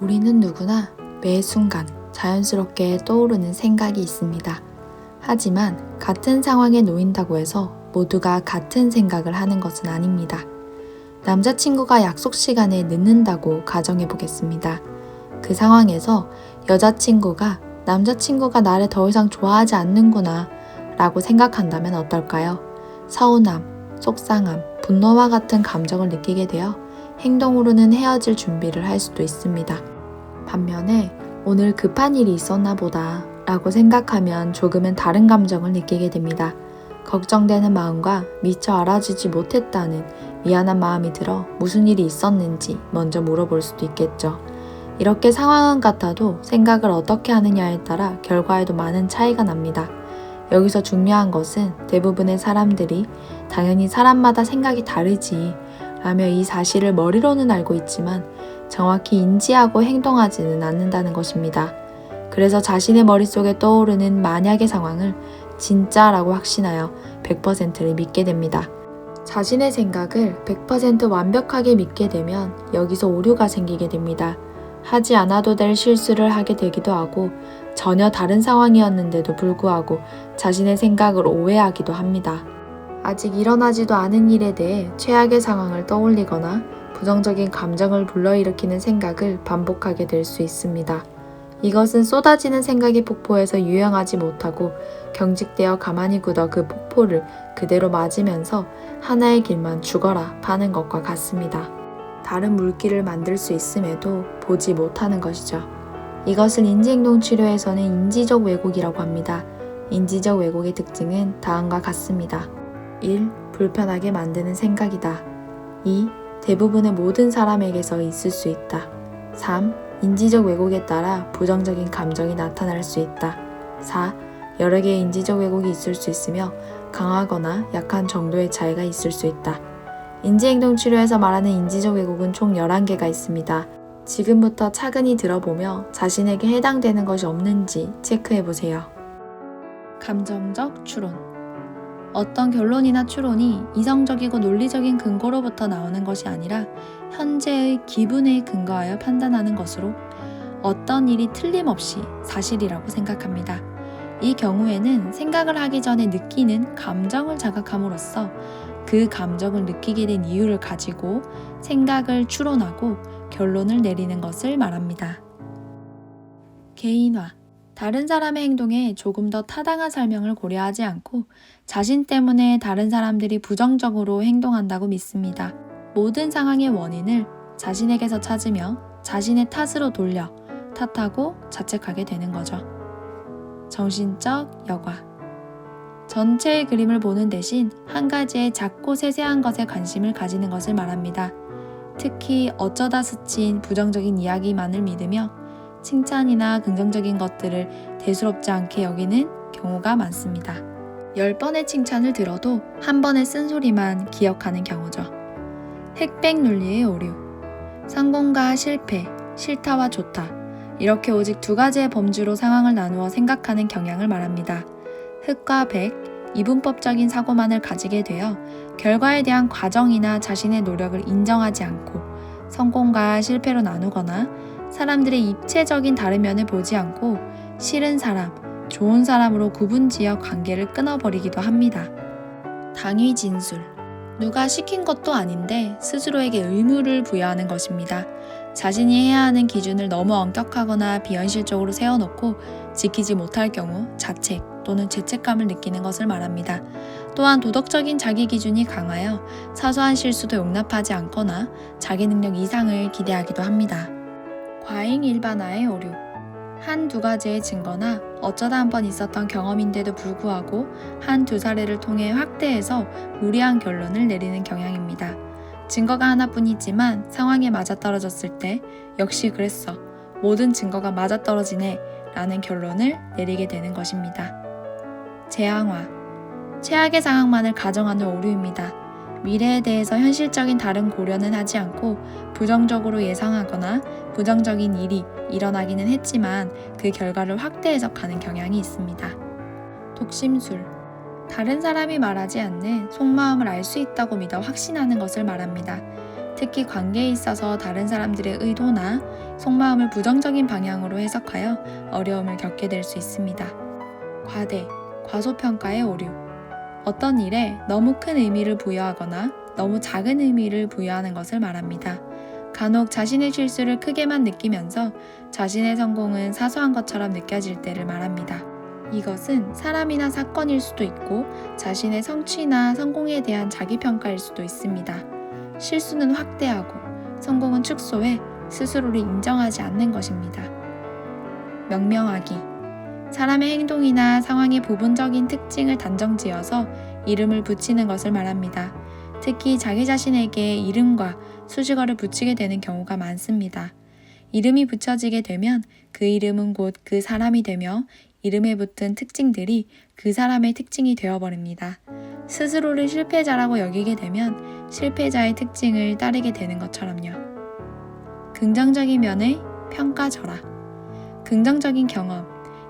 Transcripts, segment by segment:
우리는 누구나 매 순간 자연스럽게 떠오르는 생각이 있습니다. 하지만 같은 상황에 놓인다고 해서 모두가 같은 생각을 하는 것은 아닙니다. 남자친구가 약속 시간에 늦는다고 가정해 보겠습니다. 그 상황에서 여자친구가 남자친구가 나를 더 이상 좋아하지 않는구나 라고 생각한다면 어떨까요? 서운함, 속상함, 분노와 같은 감정을 느끼게 되어 행동으로는 헤어질 준비를 할 수도 있습니다. 반면에 오늘 급한 일이 있었나 보다 라고 생각하면 조금은 다른 감정을 느끼게 됩니다. 걱정되는 마음과 미처 알아주지 못했다는 미안한 마음이 들어 무슨 일이 있었는지 먼저 물어볼 수도 있겠죠. 이렇게 상황은 같아도 생각을 어떻게 하느냐에 따라 결과에도 많은 차이가 납니다. 여기서 중요한 것은 대부분의 사람들이 당연히 사람마다 생각이 다르지 라며 이 사실을 머리로는 알고 있지만 정확히 인지하고 행동하지는 않는다는 것입니다. 그래서 자신의 머릿속에 떠오르는 만약의 상황을 진짜라고 확신하여 100%를 믿게 됩니다. 자신의 생각을 100% 완벽하게 믿게 되면 여기서 오류가 생기게 됩니다. 하지 않아도 될 실수를 하게 되기도 하고 전혀 다른 상황이었는데도 불구하고 자신의 생각을 오해하기도 합니다. 아직 일어나지도 않은 일에 대해 최악의 상황을 떠올리거나 부정적인 감정을 불러일으키는 생각을 반복하게 될 수 있습니다. 이것은 쏟아지는 생각의 폭포에서 유영하지 못하고 경직되어 가만히 굳어 그 폭포를 그대로 맞으면서 하나의 길만 죽어라 파는 것과 같습니다. 다른 물기를 만들 수 있음에도 보지 못하는 것이죠. 이것을 인지행동 치료에서는 인지적 왜곡이라고 합니다. 인지적 왜곡의 특징은 다음과 같습니다. 1. 불편하게 만드는 생각이다. 2. 대부분의 모든 사람에게서 있을 수 있다. 3. 인지적 왜곡에 따라 부정적인 감정이 나타날 수 있다. 4. 여러 개의 인지적 왜곡이 있을 수 있으며 강하거나 약한 정도의 차이가 있을 수 있다. 인지행동 치료에서 말하는 인지적 왜곡은 총 11개가 있습니다. 지금부터 차근히 들어보며 자신에게 해당되는 것이 없는지 체크해 보세요. 감정적 추론. 어떤 결론이나 추론이 이성적이고 논리적인 근거로부터 나오는 것이 아니라 현재의 기분에 근거하여 판단하는 것으로 어떤 일이 틀림없이 사실이라고 생각합니다. 이 경우에는 생각을 하기 전에 느끼는 감정을 자각함으로써 그 감정을 느끼게 된 이유를 가지고 생각을 추론하고 결론을 내리는 것을 말합니다. 개인화. 다른 사람의 행동에 조금 더 타당한 설명을 고려하지 않고 자신 때문에 다른 사람들이 부정적으로 행동한다고 믿습니다. 모든 상황의 원인을 자신에게서 찾으며 자신의 탓으로 돌려 탓하고 자책하게 되는 거죠. 정신적 여과. 전체의 그림을 보는 대신 한 가지의 작고 세세한 것에 관심을 가지는 것을 말합니다. 특히 어쩌다 스친 부정적인 이야기만을 믿으며 칭찬이나 긍정적인 것들을 대수롭지 않게 여기는 경우가 많습니다. 10번의 칭찬을 들어도 한 번의 쓴소리만 기억하는 경우죠. 흑백 논리의 오류. 성공과 실패, 싫다와 좋다. 이렇게 오직 두 가지의 범주로 상황을 나누어 생각하는 경향을 말합니다. 흑과 백, 이분법적인 사고만을 가지게 되어 결과에 대한 과정이나 자신의 노력을 인정하지 않고 성공과 실패로 나누거나 사람들의 입체적인 다른 면을 보지 않고 싫은 사람, 좋은 사람으로 구분지어 관계를 끊어버리기도 합니다. 당위 진술. 누가 시킨 것도 아닌데 스스로에게 의무를 부여하는 것입니다. 자신이 해야 하는 기준을 너무 엄격하거나 비현실적으로 세워놓고 지키지 못할 경우 자책 또는 죄책감을 느끼는 것을 말합니다. 또한 도덕적인 자기 기준이 강하여 사소한 실수도 용납하지 않거나 자기 능력 이상을 기대하기도 합니다. 과잉 일반화의 오류. 한 두 가지의 증거나 어쩌다 한 번 있었던 경험인데도 불구하고 한 두 사례를 통해 확대해서 무리한 결론을 내리는 경향입니다. 증거가 하나뿐이지만 상황에 맞아떨어졌을 때 역시 그랬어. 모든 증거가 맞아떨어지네. 라는 결론을 내리게 되는 것입니다. 재앙화. 최악의 상황만을 가정하는 오류입니다. 미래에 대해서 현실적인 다른 고려는 하지 않고 부정적으로 예상하거나 부정적인 일이 일어나기는 했지만 그 결과를 확대 해석하는 경향이 있습니다. 독심술. 다른 사람이 말하지 않는 속마음을 알 수 있다고 믿어 확신하는 것을 말합니다. 특히 관계에 있어서 다른 사람들의 의도나 속마음을 부정적인 방향으로 해석하여 어려움을 겪게 될 수 있습니다. 과대, 과소평가의 오류. 어떤 일에 너무 큰 의미를 부여하거나 너무 작은 의미를 부여하는 것을 말합니다. 간혹 자신의 실수를 크게만 느끼면서 자신의 성공은 사소한 것처럼 느껴질 때를 말합니다. 이것은 사람이나 사건일 수도 있고 자신의 성취나 성공에 대한 자기평가일 수도 있습니다. 실수는 확대하고 성공은 축소해 스스로를 인정하지 않는 것입니다. 명명하기. 사람의 행동이나 상황의 부분적인 특징을 단정지어서 이름을 붙이는 것을 말합니다. 특히 자기 자신에게 이름과 수식어를 붙이게 되는 경우가 많습니다. 이름이 붙여지게 되면 그 이름은 곧 그 사람이 되며 이름에 붙은 특징들이 그 사람의 특징이 되어버립니다. 스스로를 실패자라고 여기게 되면 실패자의 특징을 따르게 되는 것처럼요. 긍정적인 면의 평가절하. 긍정적인 경험,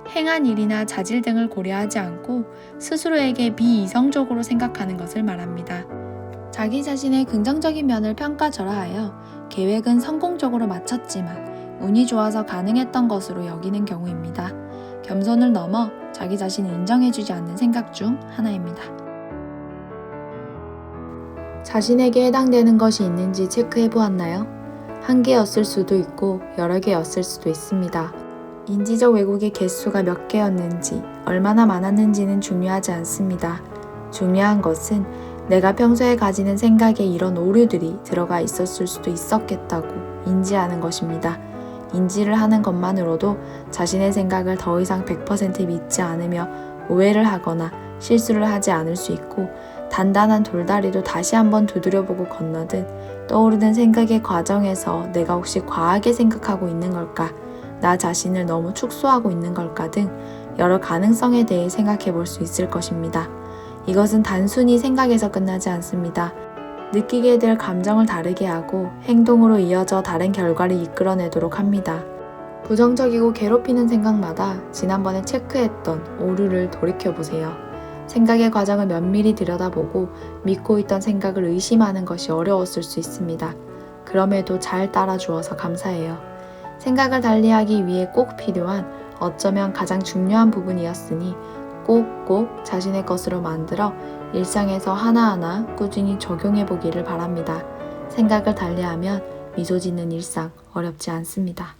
행한 일이나 자질 등을 고려하지 않고 스스로에게 비이성적으로 생각하는 것을 말합니다. 자기 자신의 긍정적인 면을 평가절하하여 계획은 성공적으로 마쳤지만 운이 좋아서 가능했던 것으로 여기는 경우입니다. 겸손을 넘어 자기 자신을 인정해주지 않는 생각 중 하나입니다. 자신에게 해당되는 것이 있는지 체크해 보았나요? 한 개였을 수도 있고 여러 개였을 수도 있습니다. 인지적 왜곡의 개수가 몇 개였는지, 얼마나 많았는지는 중요하지 않습니다. 중요한 것은 내가 평소에 가지는 생각에 이런 오류들이 들어가 있었을 수도 있었겠다고 인지하는 것입니다. 인지를 하는 것만으로도 자신의 생각을 더 이상 100% 믿지 않으며 오해를 하거나 실수를 하지 않을 수 있고 단단한 돌다리도 다시 한번 두드려보고 건너듯 떠오르는 생각의 과정에서 내가 혹시 과하게 생각하고 있는 걸까? 나 자신을 너무 축소하고 있는 걸까 등 여러 가능성에 대해 생각해 볼 수 있을 것입니다. 이것은 단순히 생각에서 끝나지 않습니다. 느끼게 될 감정을 다르게 하고 행동으로 이어져 다른 결과를 이끌어내도록 합니다. 부정적이고 괴롭히는 생각마다 지난번에 체크했던 오류를 돌이켜보세요. 생각의 과정을 면밀히 들여다보고 믿고 있던 생각을 의심하는 것이 어려웠을 수 있습니다. 그럼에도 잘 따라주어서 감사해요. 생각을 달리하기 위해 꼭 필요한 어쩌면 가장 중요한 부분이었으니 꼭꼭 자신의 것으로 만들어 일상에서 하나하나 꾸준히 적용해 보기를 바랍니다. 생각을 달리하면 미소 짓는 일상 어렵지 않습니다.